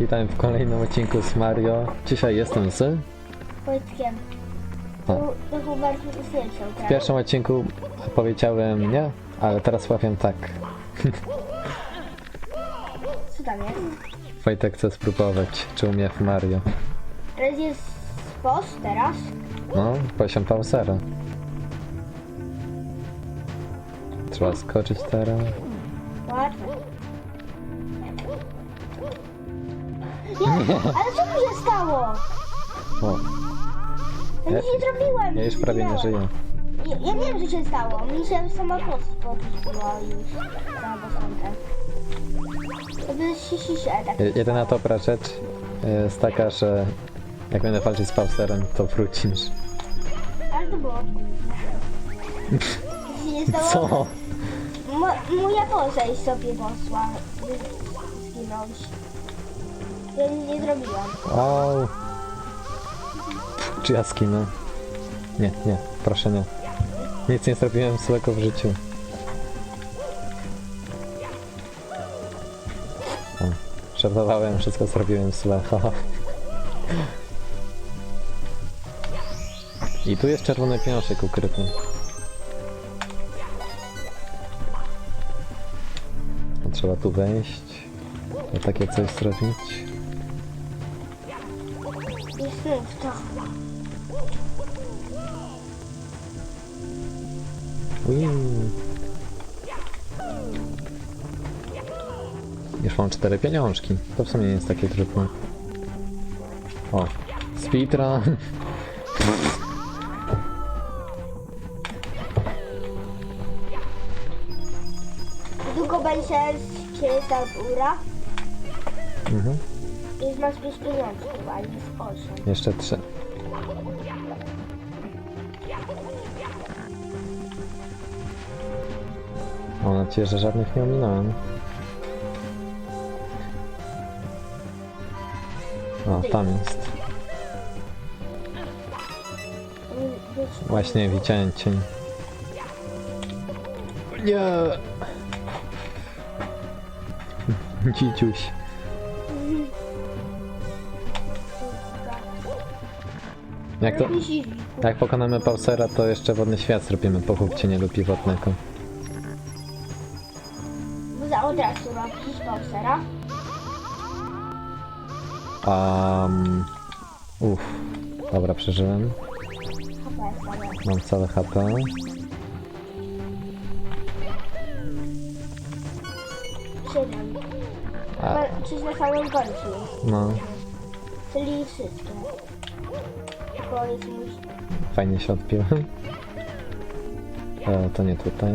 Witam w kolejnym odcinku z Mario. Dzisiaj jestem z... Wojtkiem. O. To, to Hubert usłyszał, W tak? pierwszym odcinku powiedziałem nie, ale teraz powiem tak. Co tam jest? Wojtek chce spróbować, czy umie w Mario. Teraz jest boss teraz. No, poziom Pausera. Trzeba skoczyć teraz. Łatwo. Ale co mi się stało? O, Ja nic nie zrobiłem. ja już prawie nie żyję. Ja, ja wiem, co się stało. Mi się sama postać podróżyła już na bossątę. To jest si, si, si, tak. Je- Jedyna dobra rzecz jest taka, że jak będę walczyć z Pauserem, to wrócisz. Ale to było. Nic się nie stało. Co? Mo- moja postać sobie posła. Zginąć. Nie zrobiłam. Au. Czy ja skinę? Nie, nie, proszę nie. Nic nie zrobiłem złego w życiu. O, Żartowałem, wszystko zrobiłem haha. I tu jest czerwony pieniążek ukryty. Trzeba tu wejść. I takie coś zrobić. Ui. Już mam cztery pieniążki. To w sumie nie jest takie trudne. O, speedrun. Długo będzie ta góra. Mhm. Już masz 5 pieniążków, ale jest 8. Jeszcze trzy. Mam nadzieję, że żadnych nie ominąłem. O, tam jest. Właśnie widziałem cień. Nie! Dziciuś. Jak to, jak pokonamy Pausera, to jeszcze wodny świat zrobimy po hubcie nie lubi wodnego. Bo za od razu robisz pausera. Um, uff, dobra, przeżyłem. Mam całe HP. 7. A, Coś na samym końcu no, Czyli wszystkie. Jest mój... fajnie się odpiłem. E, to nie tutaj.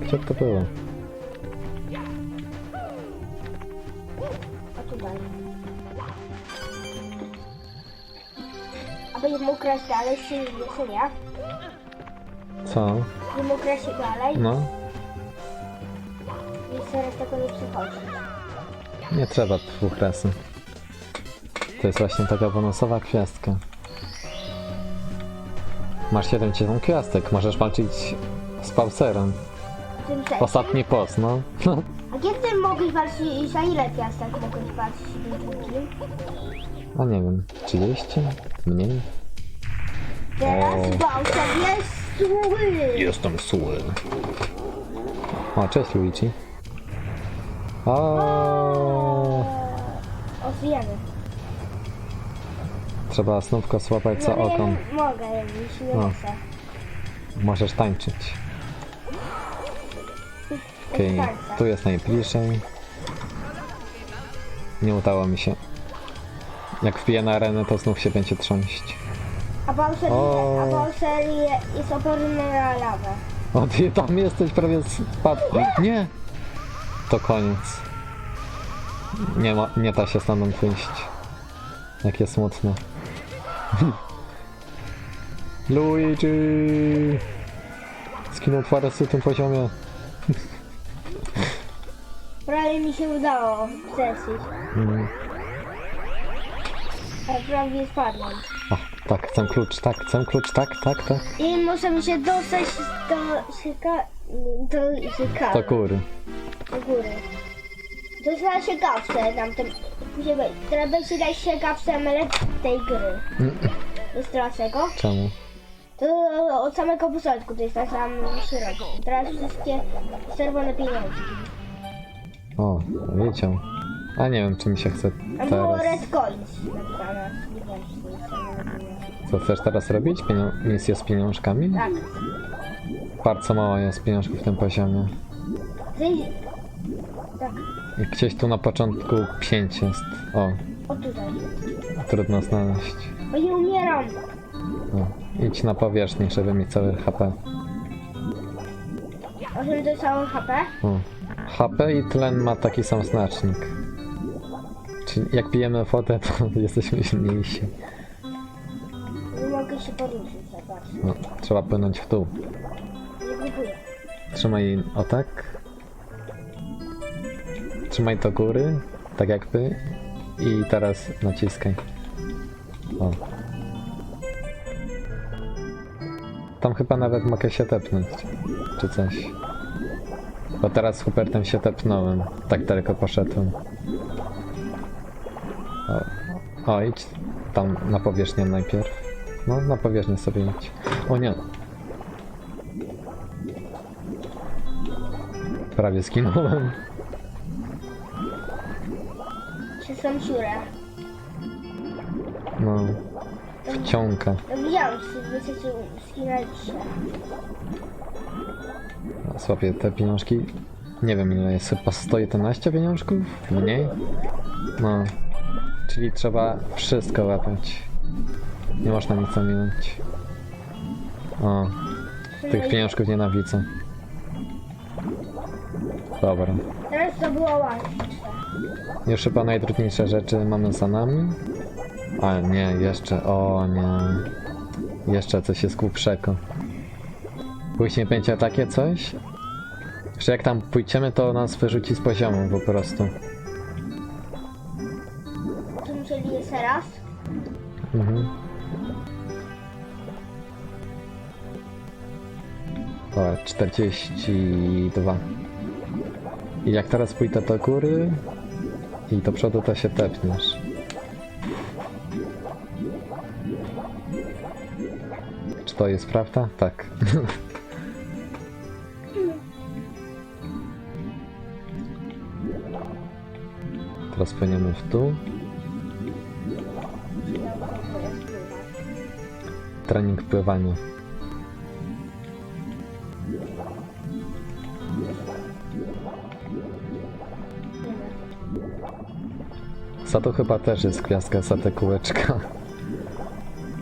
Gdzie to było? A tutaj. A będzie mógł kraść dalej, czy czy nie? Co? Nie mógł kraść dalej, No, więc teraz tego nie przychodzi. nie trzeba dwóch razy. To jest właśnie taka bonusowa gwiazdka. Masz 7 gwiazdek, możesz walczyć z Pauserem. W tym sensie. Ostatni post, no. A kiedy mogłeś walczyć, za ile piastek mogłeś walczyć z tym drugim? A nie wiem, 30? Mniej? Teraz O. Bowser jest zły. Jestem zły. O, cześć Luigi. O, O, wiemy. Trzeba snówko złapać za No ogon. nie mogę, jeśli nie O. chcę. Możesz tańczyć. Okej, tu jest najbliżej. Nie udało mi się. Jak wbiję na arenę, to znów się będzie trząść. A Bowser, O. a Bowser je- jest oporny na lawę. O, ty tam jesteś prawie spadł. Nie! To koniec. Nie ma, nie da się stamtąd wyjść. Jakie smutne. Luigi! Skinął parę w tym poziomie. Prawie mi się udało zesić. Mm. Ale prawie spadłem. O, tak, chcę klucz, tak, chcę klucz, tak, tak, tak. I możemy się dostać do syka... do syka... Do góry. do góry. To jest najciekawsze tam tym. Musi być. Teraz będzie najciekawszy element tej gry. Wiesz dlaczego? Czemu? To od samego początku to jest na sam środku. Teraz wszystkie czerwone pieniążki. O, wiedział. A nie wiem, czy mi się chce A było teraz... red coins napisane. Nie wiem, czy to jest czerwone pieniążki. Co chcesz teraz robić? Pienio... Misję z pieniążkami? Tak. Bardzo mało jest pieniążków w tym poziomie. Ty... Tak. I gdzieś tu na początku 5 jest. O, O tutaj. trudno znaleźć. Bo nie umieram. No. Idź na powierzchnię, żeby mieć cały HP. O czym to całe HP? O. HP i tlen ma taki sam znacznik. Czyli jak pijemy wodę, to jesteśmy silniejsi. Nie mogę się poruszyć, zobacz. No, trzeba płynąć w dół. Nie próbuję. Trzymaj o tak. Trzymaj do góry, tak jakby. I teraz naciskaj. O. Tam chyba nawet mogę się tepnąć. Czy coś. Bo teraz z Hubertem się tepnąłem. Tak daleko poszedłem. O, o idź tam na powierzchnię najpierw. No, na powierzchnię sobie idź. O nie, prawie skinąłem. Siurę? No, wciąga. No widziałem, że się skinęliście. Słapię te pieniążki. Nie wiem ile jest, chyba 111 pieniążków? Mniej? No. Czyli trzeba wszystko łapać. Nie można nic ominąć. O, tych pieniążków nienawidzę. Dobra. Teraz to było łatwe. Już chyba najtrudniejsze rzeczy mamy za nami. A nie, jeszcze, o nie. Jeszcze coś jest głupszego. Później będzie takie coś, że jak tam pójdziemy, to nas wyrzuci z poziomu po prostu. Musieli jest teraz? Mhm. O, 42. I jak teraz pójdę do góry i do przodu, to się tepniesz. Czy to jest prawda? Tak. Teraz płyniemy w spływać. Trening pływania. Za to chyba też jest gwiazdka za te kółeczka.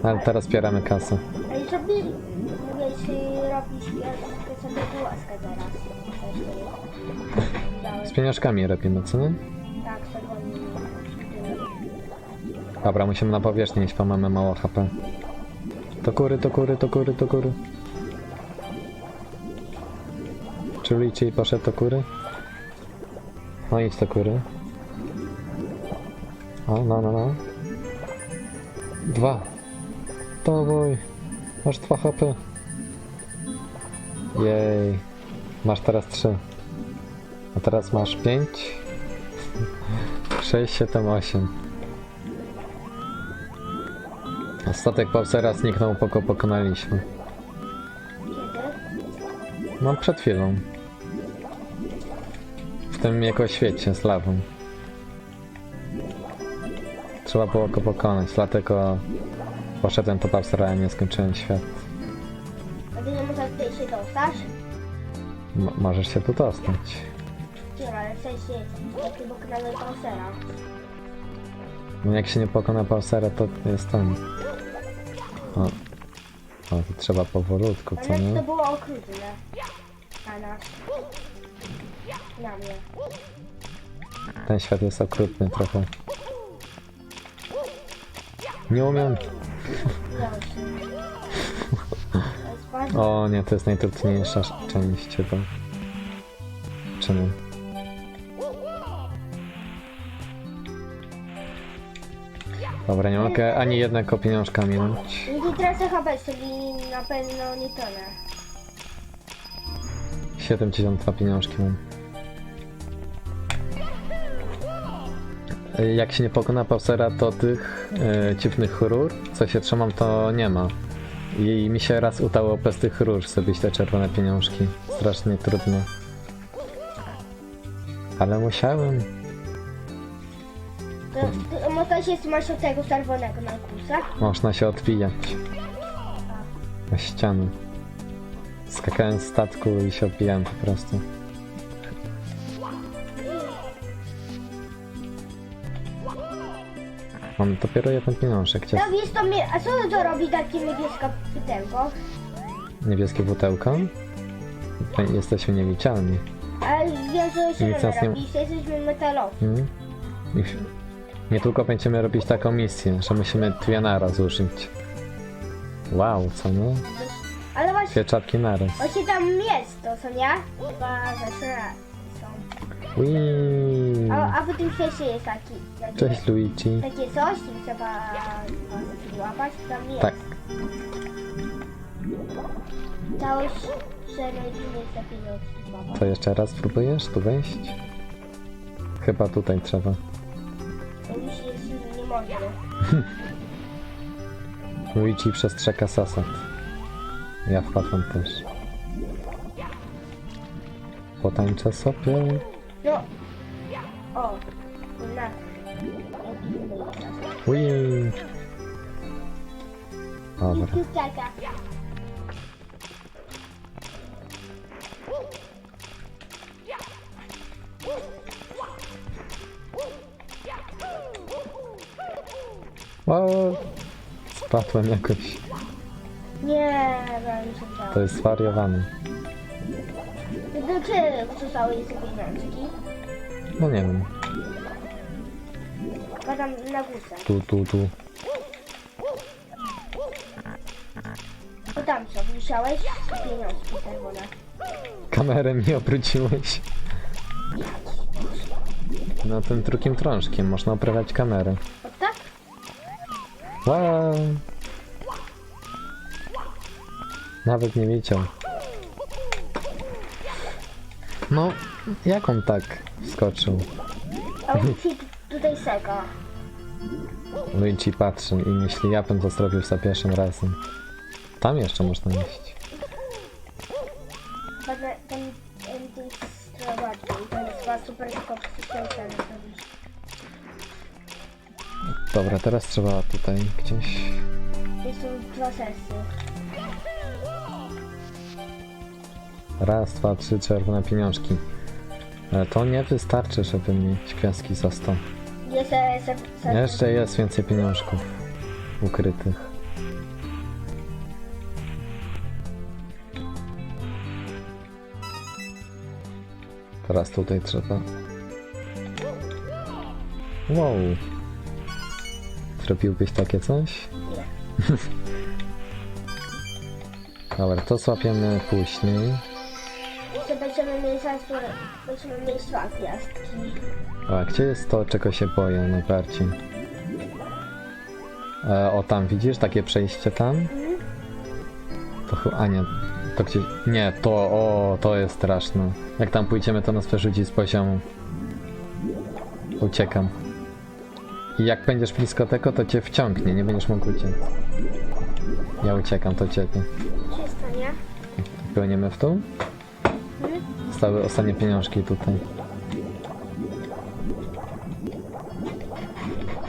Ale teraz bieramy kasę. Ale sobie mówię, czy robić pierwsze sobie głoskę teraz. To. Z pieniążkami robimy, co nie? Tak, czerwony. Dobra, musimy na powierzchnię iść, bo mamy mało HP. Do góry, do góry, do góry, do góry. Czyli ci poszedł do góry? No idź do góry. O, no, no, no. Dwa. Dawaj. Masz dwa HP. Jej. Masz teraz trzy. A teraz masz pięć. Sześć, siedem, osiem. Statek Bowsera zniknął, po go pokonaliśmy. No, przed chwilą. W tym jego świecie z lawą. Trzeba było go pokonać, dlatego poszedłem do Bowsera, a nie skończyłem świat. A ty nie możesz tutaj się dostać? M możesz się tu dostać. Nie, ale w sensie, jak ty pokonałeś Bowsera. No, jak się nie pokona Bowsera, to jest ten. O. O, to trzeba powolutku, co Ale to nie? było okrutne. Na nas. Na mnie. Ten świat jest okrutny trochę. Nie umiem. O nie, to jest najtrudniejsza część chyba. Nie? Dobra, nie mogę ani jednego pieniążka minąć. Jeśli tracę HP, czyli na pewno nie tonę. 72 pieniążki mam. Jak się nie pokona pausera, to tych y, dziwnych rur, co się trzymam, to nie ma. I mi się raz udało bez tych rur zrobić te czerwone pieniążki. Strasznie trudno. Ale musiałem. To, to można się trzymać od tego czerwonego na kusach. Można się odbijać. Na ściany. Skakałem z statku i się odbijałem po prostu. Mam dopiero jeden pieniążek. No wiesz to mnie, a co to robi takie niebieskie pytełko? niebieskie pudełko? To Jesteśmy niewidzialni. A wiem, że się Nic nas nie- robi, że jesteśmy metalowi. Mm? I Niedługo będziemy robić taką misję, że musimy dwie naraz użyć. Wow, co nie? Ale właśnie, Dwie czapki naraz. właśnie tam jest to, co nie? Chyba zawsze są. Whee! A, a po tym świecie jest taki, taki Cześć Luigi. takie coś i trzeba złapać, tam jest. Tak, Całość szeregi jest takiego to jeszcze raz próbujesz tu wejść? Chyba tutaj trzeba. To już jest nie można. Luigi przestrzega zasad. Ja wpadłem też. Potańczę sobie. No. O. Na. Whee! Dobra. Kaka. O, spadłem jakoś. Nie, wiem, co to. To jest zwariowane. Do czego zostały jeszcze pieniążki? No nie wiem. Badam na górze. Tu, tu, tu. O tam co, musiałeś pieniążki czerwone. Kamerę mi obróciłeś. No tym drugim trążkiem można oprawiać kamerę. O tak? Wow. Nawet nie wiedział. No, jak on tak wskoczył? A on ci tutaj seka. Luigi patrzy i myśli, ja bym to zrobił za pierwszym razem. Tam jeszcze można iść. To jest chyba super tylko zrobić. Dobra, teraz trzeba tutaj gdzieś... Jest tu dwa. Raz, dwa, trzy czerwone pieniążki. Ale to nie wystarczy, żeby mieć gwiazdki za 100. Jest e, se, se, Jeszcze jest więcej pieniążków ukrytych. Teraz tutaj trzeba. Wow. Zrobiłbyś takie coś? Nie. Dobra, to złapiemy później. Które dwa gwiazdki. A gdzie jest to, czego się boję najbardziej? E, o, tam widzisz takie przejście tam? To chyba, a nie, to gdzieś, nie, to, o, to jest straszne. Jak tam pójdziemy, to nas wyrzuci z poziomu. Uciekam. I jak będziesz blisko tego, to cię wciągnie, nie będziesz mógł uciec. Ja uciekam, to ciebie. Się stanie? Płyniemy w dół? Zostały ostatnie pieniążki tutaj.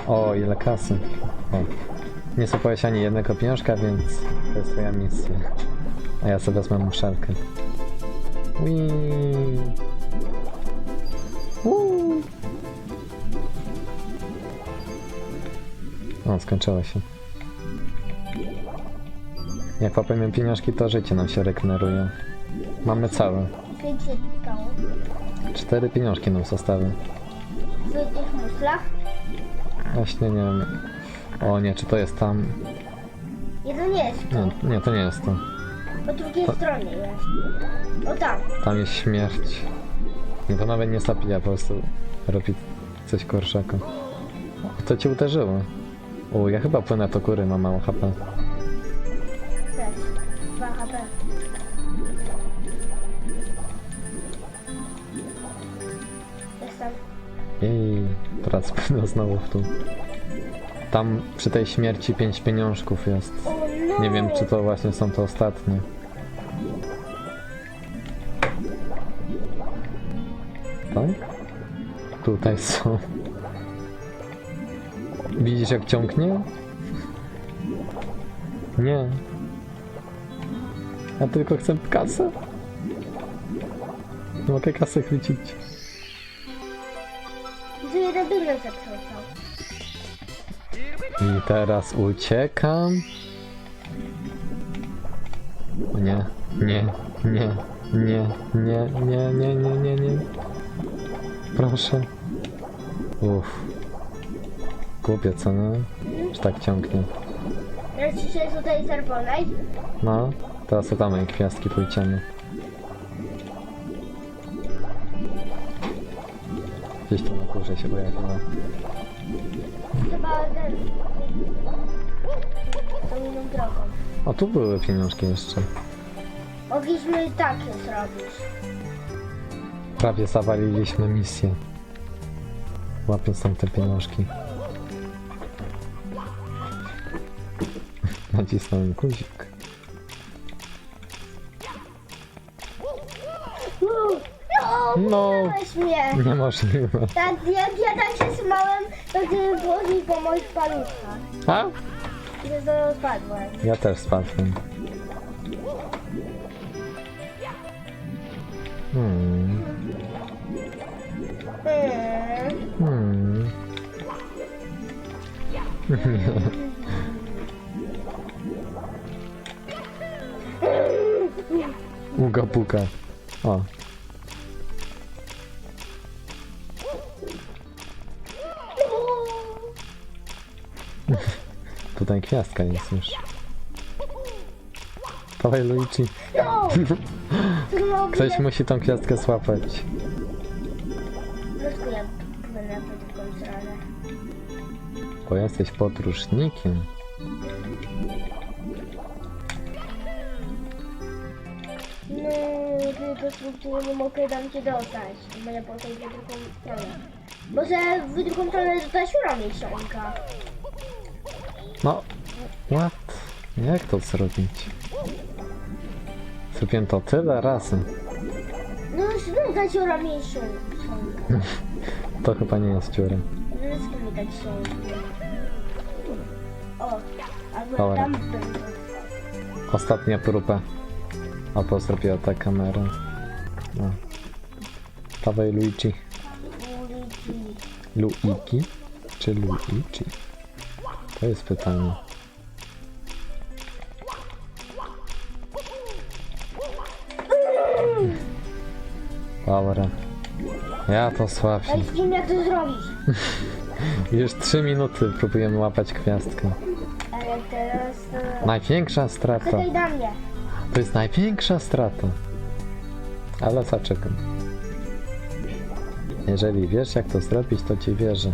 O, ile kasy. O. Nie złapałeś ani jednego pieniążka, więc to jest twoja misja. A ja sobie wezmę muszelkę. Woo! O, skończyło się. Jak łapiemy pieniążki, to życie nam się regeneruje. Mamy całe. Pięć się stało. Cztery pieniążki nam zostały. W tych muslach. Właśnie nie wiem. O nie, czy to jest tam? Nie, to nie jest to. Nie, nie to nie jest to. Po drugiej To- stronie jest. O tam. Tam jest śmierć. Nie, to nawet nie zabija, po prostu robi coś gorszego. O, to cię uderzyło. O, ja chyba płynę do góry, mam mało HP. To teraz będę znowu w tu. Tam przy tej śmierci pięć pieniążków jest. Nie wiem, czy to właśnie są te ostatnie. Tak? Tutaj są. Widzisz jak ciągnie? Nie. Ja tylko chcę kasę. Nie mogę kasę chwycić. I teraz uciekam. Nie, nie, nie, nie, nie, nie, nie, nie, nie, nie. Proszę. Uff. Głupie co, no? Że tak ciągnie. Ja ci się tutaj czerwonej. No, teraz o tamej gwiazdki pójdziemy. Gdzieś tu na górze się pojawiła. Chyba ten... Tą inną drogą. O, tu były pieniążki jeszcze. Mogliśmy takie zrobić. Prawie zawaliliśmy misję. Łapiąc tam te pieniążki. Nacisnąłem guzik. No! No, Weź mnie! niemożliwe. Tak, jak ja tak się smałem, to ty włożył po moich paluchach. A? To znowu spadłem. Ja też spadłem. Hmm. Hmm. Hmm. Uga puka. O. Tutaj gwiazdka jest już. Dawaj Luigi. No! Ktoś musi tą gwiazdkę złapać. Dlaczego ja będę na drugą stronę? Bo jesteś podróżnikiem. No, tylko struktury nie mogę tam cię dostać. Będę potem w drugą stronę. Może w drugą stronę dostać ura miesiąca. No, what? Jak to zrobić? Zrobiłem to tyle razy. No, znów dać ura miesiąca. To chyba nie jest dziura. Wszystko mi dać się. O, albo Dobra. tam. Ostatnia próba. Albo zrobiła ta kamera. No. Dawaj Luigi. Ulici. Luigi? Czy Luigi? To jest pytanie. Dobra. Ja to słabszy. Daj film jak to zrobić. Już 3 minuty próbujemy łapać gwiazdkę. Ale teraz to... Największa strata. Mnie. To jest największa strata. Ale zaczekam. Jeżeli wiesz jak to zrobić, to ci wierzę.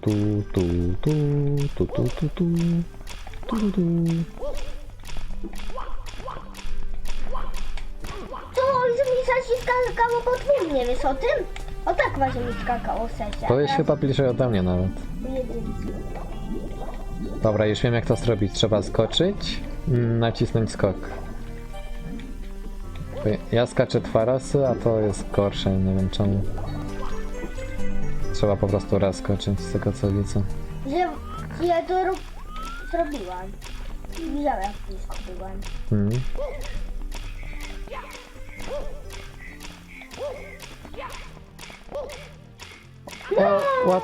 Tu, tu, tu, tu, tu, tu, tu, tu, tu, tu. Co, mi się skakało podwójnie, wiesz o tym? O tak właśnie mi skakało w sensie. To jest chyba bliżej ode mnie nawet. Dobra, już wiem jak to zrobić. Trzeba skoczyć, nacisnąć skok. Ja- skaczę dwa razy, a to jest gorsze, nie wiem czemu. Trzeba po prostu raz skoczyć, z tego co widzę. Że ja to ro- zrobiłam. Widziałem jak blisko byłam. Hmm. O, what?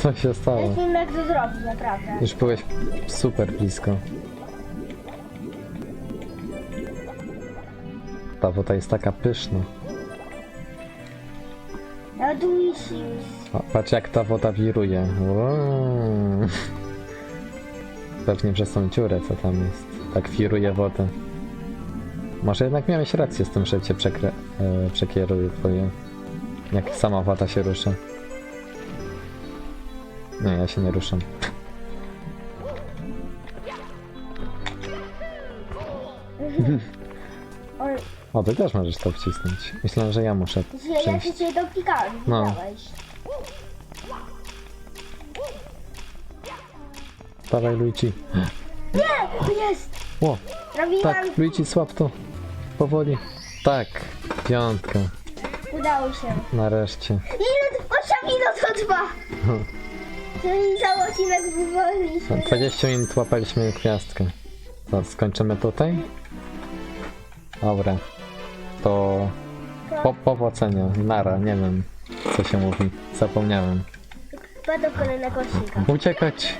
Co się stało? Ja wiem jak to zrobić, naprawdę. Już byłeś super blisko. Ta woda jest taka pyszna. Już patrz jak ta woda wiruje. Wow. Pewnie przez tą dziurę co tam jest. Tak wiruje wodę. Może jednak miałeś rację z tym, że cię przekre- e, przekieruje twoje... Jak sama woda się rusza. Nie, ja się nie ruszam. O, ty też możesz to wcisnąć. Myślę, że ja muszę ja się cię dotykałem, No. widziałeś. Dawaj, Luigi. Nie, to jest! Ło, tak, Luigi, słab to. Powoli. Tak, piątka. udało się. Nareszcie. Ile, 8 minut to trwa! Czyli cały odcinek wywoliliśmy. 20 minut łapaliśmy gwiazdkę. To skończymy tutaj? Dobra. To po, powodzenia. Nara, nie wiem co się mówi. Zapomniałem. Chyba do kolejnego odcinka. Uciekać!